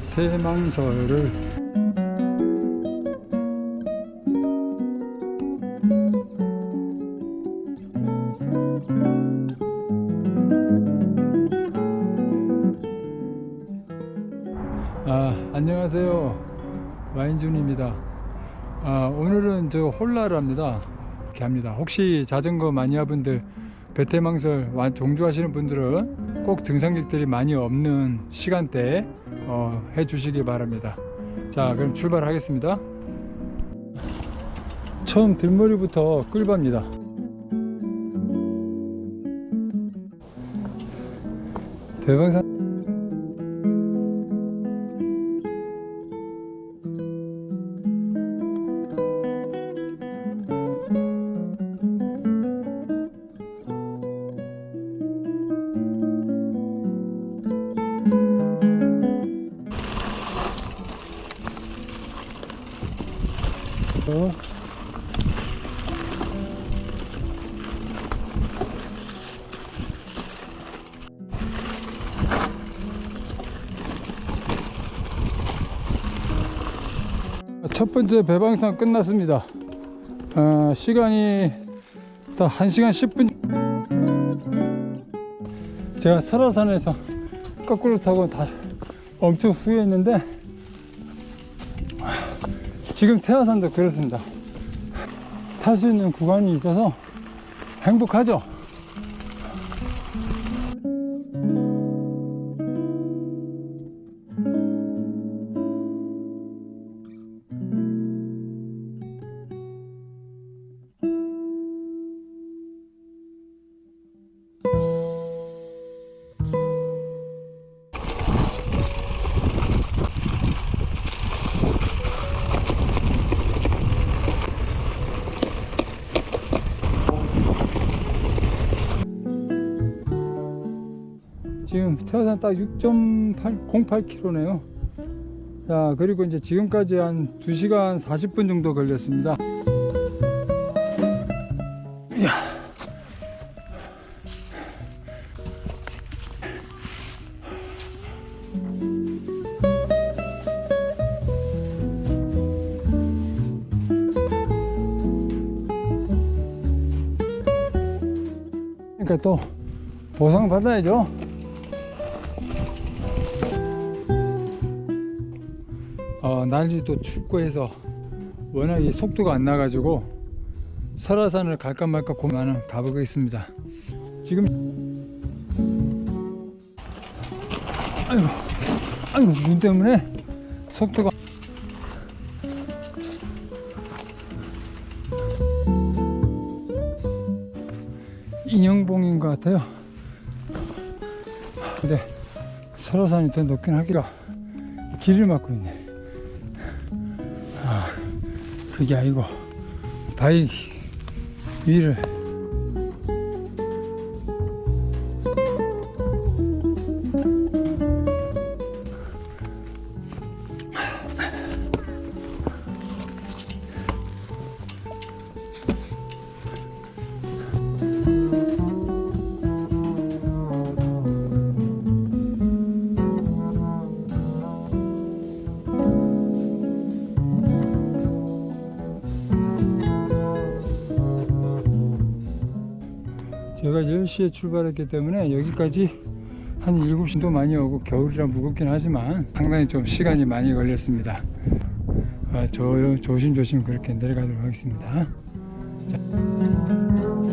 대망설을. 아 안녕하세요. 와인준입니다. 아 오늘은 저 홀라랍니다. 합니다. 혹시 자전거 마니아분들 완- 종주하시는 분들은 꼭 등산객들이 많이 없는 시간대에 어, 해주시기 바랍니다. 자 그럼 출발하겠습니다. 처음 들머리부터 끌밥니다. 대방산 어? 첫 번째 배방산 끝났습니다. 어, 시간이 딱 1시간 10분. 제가 설화산에서 거꾸로 타고 다 엄청 후회했는데 지금 태화산도 그렇습니다. 탈 수 있는 구간이 있어서 행복하죠. 지금 태화산 딱 6.08km네요. 자, 그리고 이제 지금까지 한 2시간 40분 정도 걸렸습니다. 이야. 그러니까 또 보상 받아야죠. 어, 또 춥고 해서 워낙에 속도가 안 나가지고 설화산을 갈까 말까 고민하는 가보겠습니다. 지금 아이고 아이고 눈 때문에 속도가 인형봉인 것 같아요. 근데 설화산이 더 높긴 하기가 길을 막고 있네. 아, 그게 아니고 바위 위를 제가 10시에 출발했기 때문에 여기까지 한 7시도 많이 오고 겨울이라 무겁긴 하지만 상당히 좀 시간이 많이 걸렸습니다. 아, 조, 조심조심 그렇게 내려가도록 하겠습니다. 자.